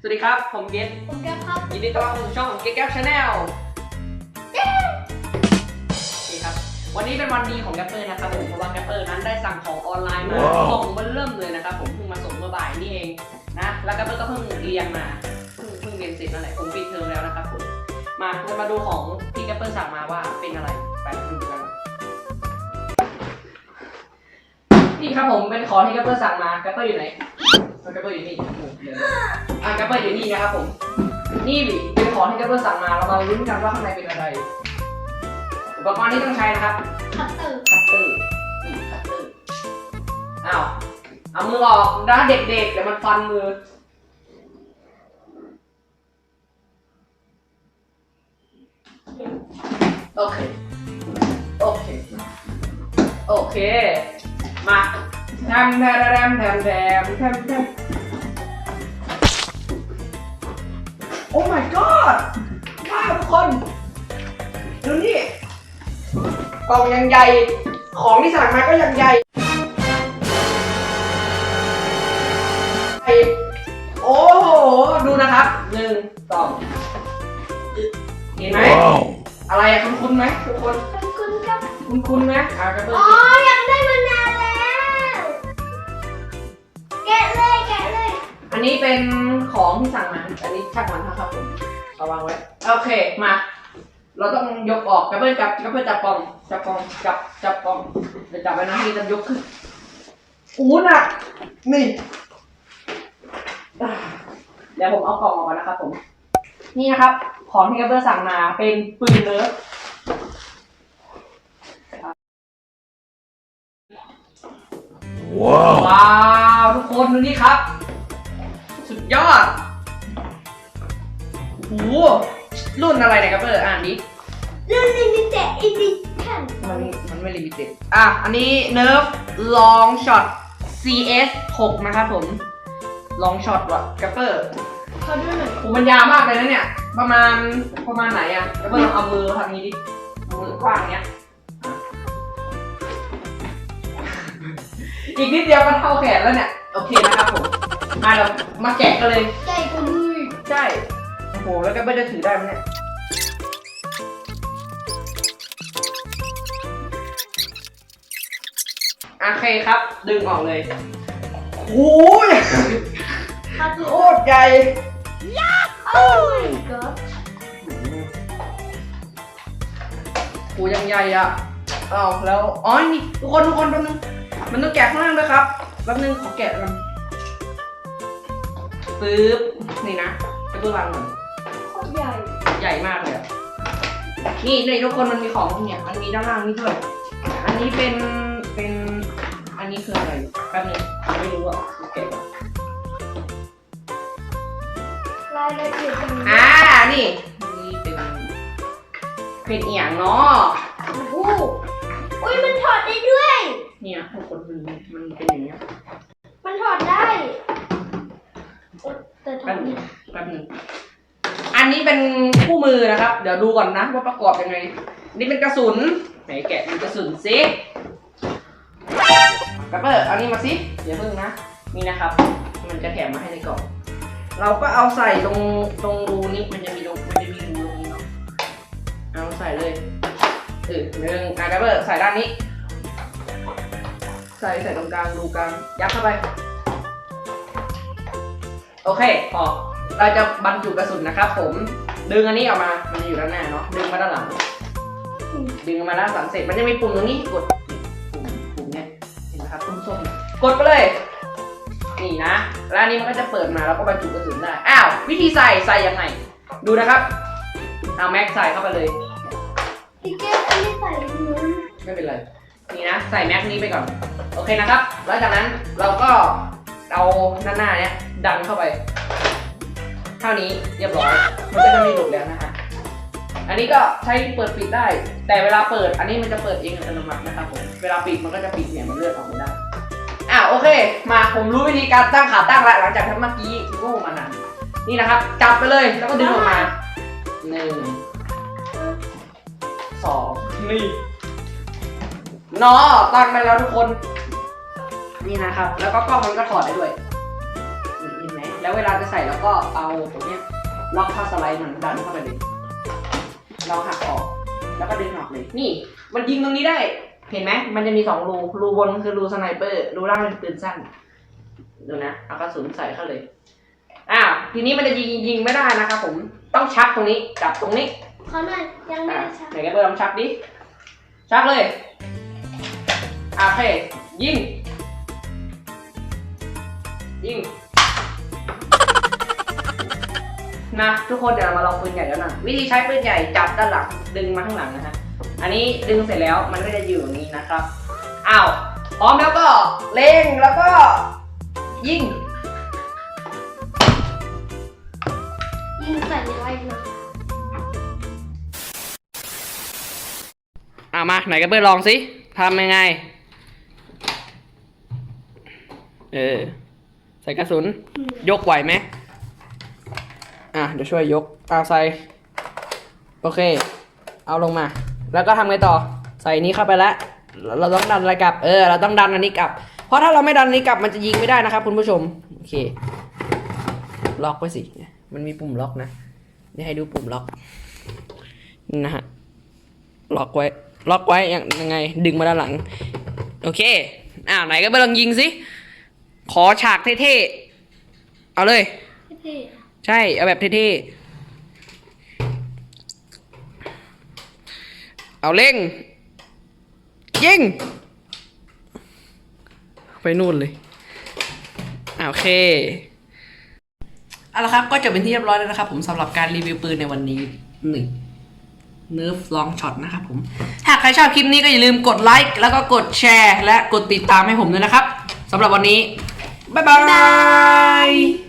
สวัสดีครับ ผมเกตผมแก้ครับยินดีต้อนรับเข้าสู่ช่องของเกตแก๊ปชาแนลนี่ครับ วันนี้เป็นวันดีของแกปเปอร์นะครับผม เพราะว่าแกปเปอร์นั้นได้สั่งของออนไลน์มาว้าวของมันเริ่มเลยนะครับ ผมเพิ่งมาส่งเมื่อบ่ายนี่เองนะ แล้วแกปเปอร์ก็เพิ่งเรียนมา เพิ่งเพิ่งเรียนเสร็จนั่นแหละ ผมปิดเทอมแล้วนะครับผม มาเรามาดูของที่แกปเปอร์สั่งมาว่าเป็นอะไร ไปดูกันนี่ครับผมเป็นของที่แกปเปอร์สั่งมาแกปเปอร์อยู่ไหน แกปเปอร์อยู่นี่โอ้โหเดี๋ยวนะอะแกปเปอร์อยู่นี่นะครับผม นี่เป็นของที่แกปเปอร์สั่งมาเรามาลุ้นกันว่าข้างในเป็นอะไร อุปกรณ์ที่ต้องใช้นะครับ คัตเตอร์คัตเตอร์นี่คัตเตอร์ อ้าว เอามือออกนะเด็กๆเดี๋ยวมันฟันมือโอเค โอเค โอเค มาแทมแทมแทมแทมแทมแทมแทมโอ้ my god ว้าวทุกคน ดูนี่กล่องยังใหญ่ ของที่สั่งมาก็ยังใหญ่ โอ้โห ดูนะครับหนึ่งสองเห็นไหม Wow. อะไรอะคุณคุณไหมทุกคนขอบคุณครับ คุณคุณไหมอ่ากระเบื้อง อ๋อ อันนี้เป็นของที่สั่งมาอันนี้ช่างมันนะครับผมเอาวางไว้ โอเค มา เราต้องยกออกกระเบื้องจับกระเบื้องจับกล่องจับกล่องจับจับกล่องเดี๋ยวจับไว้นะนี่จะยกขึ้นอู้หนักนี่อ่าเดี๋ยวผมเอากล่องออกก่อนนะครับผม นี่นะครับ ของที่กระเบื้องสั่งมาเป็นปืนเลิฟ Wow. ว้าว ทุกคนดูนี่ครับสุด ยอดโอ้โหรุ่นอะไรเนี่ยครับเบอร์อ่านดิรุ่นลิมิเต็ดอีดิชั่นมันมันไม่ลิมิเต็ดอะ อันนี้ Nerf Long Shot CS 6 นะครับผม Long Shot ว่ะกัปเปอร์ขอดูหน่อยโอ้มันยาวมากเลยนะเนี่ย ประมาณประมาณไหนอะกัปเปอร์ลองเอามือทำนี้ดิเอามือกว้างเนี้ยอีกนิดเดียวก็เท่าแขนแล้วเนี่ย โอเคนะครับผม มาเรามาแกะกันเลยใหญ่กว่ามือใช่ โอ้โห แล้วก็ไม่ได้ถือได้ไหมเนี่ยโอเคครับ ดึงออกเลยโอ้ยคัตเตอโคร์ตรใหญ่โอ้ my god โอ้ยังใหญ่อะอ้าวแล้ว อ๋อ นี่ทุกคนทุกคนแป๊บนึง มันต้องแกะข้างล่างด้วยครับ แป๊บนึงขอแกะกัน ปึ๊บ นี่นะไปดูวางก่อนโคตรใหญ่ ใหญ่มากเลยอะนี่ในทุกคนมันมีของเนี่ยมันมีด้านล่างนี่ด้วย อันนี้เป็นเป็นอันนี้คืออะไรแป๊บนึงไม่รู้อะโอเคก่อนรายละเอียดตรงนี้อ่านี่นี่เป็นเป็นเอียงเนาะโอ้โหอุ้ยมันถอดได้ด้วย เนี่ยทุกคนมันมันเป็นอย่างเงี้ย มันถอดได้โแต่ถอแป๊ดบนึนี่งแป๊บนึงอันนี้เป็นคู่มือนะครับ เดี๋ยวดูก่อนนะว่าประกอบยังไง นี่เป็นกระสุน ไหนแกะเป็นกระสุนซิกระเปิดเอานี่มาสิเดี๋ยวเพิ่งนะ นี่นะครับ มันจะแถมมาให้ในกล่อง เราก็เอาใส่ตรงตรงรูนี้ มันจะมีตรงมันจะมีรูตรงนี้เนาะ เอาใส่เลยเออหนึ่งอะกระเปิดใส่ด้านนี้ ใส่ใส่ตรงกลางรูกลาง ยัดเข้าไป โอเคพอเราจะบรรจุกระสุนนะครับผม ดึงอันนี้ออกมา มันจะอยู่ด้านหน้าเนาะ ดึงมาด้านหลัง ดึงมาด้านหลังเสร็จ มันจะมีปุ่มตรงนี้ กด ปุ่มปุ่มเนี่ย เห็นไหมครับปุ่มส้มกดไปเลย นี่นะ แล้วอันนี้มันก็จะเปิดมาแล้วก็บรรจุกระสุนได้ อ้าว วิธีใส่ ใส่ยังไง ดูนะครับ เอาแม็กใส่เข้าไปเลย พี่เกดอันนี้ใส่นู้นไม่เป็นไร นี่นะ ใส่แม็กนี้ไปก่อน โอเคนะครับ แล้วจากนั้นเราก็เอาหน้าหน้าเนี้ย ดันเข้าไป เท่านี้เรียบร้อย มันก็จะไม่หลุดแล้วนะฮะอันนี้ก็ใช้เปิดปิดได้ แต่เวลาเปิดอันนี้มันจะเปิดเองอัตโนมัตินะครับผม เวลาปิดมันก็จะปิดเนี่ยมันเลื่อนออกไม่ได้ อ่าโอเค มาผมรู้วิธีการตั้งขาตั้งแล้วหลังจากที่เมื่อกี้โง่มานานนี่นะครับจับไปเลยแล้วก็ดึงออกมาหนึ่งสองนี่นอตั้งไปแล้วทุกคน นี่นะครับ แล้วก็กล้องมันก็ถอดได้ด้วย นี่เห็นไหมแล้วแล้วเวลาจะใส่แล้วก็เอาตรงเนี้ยล็อกเข้าสไลด์มันดันเข้าไปเลยเราหักออก แล้วก็ดึงออกเลย นี่ มันยิงตรงนี้ได้ เห็นไหมมันจะมีสองรู รูบนคือรูสไนเปอร์ รูล่างเป็นปืนสั้น ดูนะ เอากระสุนใส่เข้าเลย อ้าว ทีนี้มันจะยิงยิงไม่ได้นะครับผม ต้องชักตรงนี้ จับตรงนี้เขาหน่อยยังไม่อะได้ชักไหนกันเบอร์ลองชักดิ ชักเลยอะโอเค ยิง ยิง นะทุกคนเดี๋ยวเรามาลองปืนใหญ่แล้วนะวิธีใช้ปืนใหญ่จับด้านหลังดึงมาข้างหลังนะฮะอันนี้ดึงเสร็จแล้วมันก็จะอยู่อย่างนี้นะครับอ้าวพร้อมแล้วก็เล็งแล้วก็ยิงยิงใส่ในไว้นะอ่ามาไหนกันเบอร์ลองสิทำยังไง เออ ใส่กระสุน ยกไหวไหม อะเดี๋ยวช่วยยกเอาใส่โอเค เอาลงมา แล้วก็ทำไงต่อ ใส่นี้เข้าไปแล้ว เราต้องดันอะไรกลับ เออ เราต้องดันอันนี้กลับ เพราะถ้าเราไม่ดันอันนี้กลับมันจะยิงไม่ได้นะครับ คุณผู้ชม โอเค ล็อกไว้สิ มันมีปุ่มล็อกนะนี่ให้ดูปุ่มล็อกนะฮะ ล็อกไว้ ล็อกไว้อย่างยังไง ดึงมาด้านหลัง โอเคอ้าวไหนก็ไปลองยิงสิ ขอฉากเท่ๆ เอาเลย เท่ ใช่ เอาแบบเท่ๆ เอาเร่ง ยิง ไปนู่นเลยอ่าโอเคเอาละครับ ก็จบเป็นที่เรียบร้อยแล้วนะครับ ผมสำหรับการรีวิวปืนในวันนี้หนึ่งเนิร์ฟลองช็อตนะครับผมถ้าใครชอบคลิปนี้ก็อย่าลืมกดไลค์แล้วก็กดแชร์ และกดติดตามให้ผมด้วยนะครับสำหรับวันนี้ บ๊ายบาย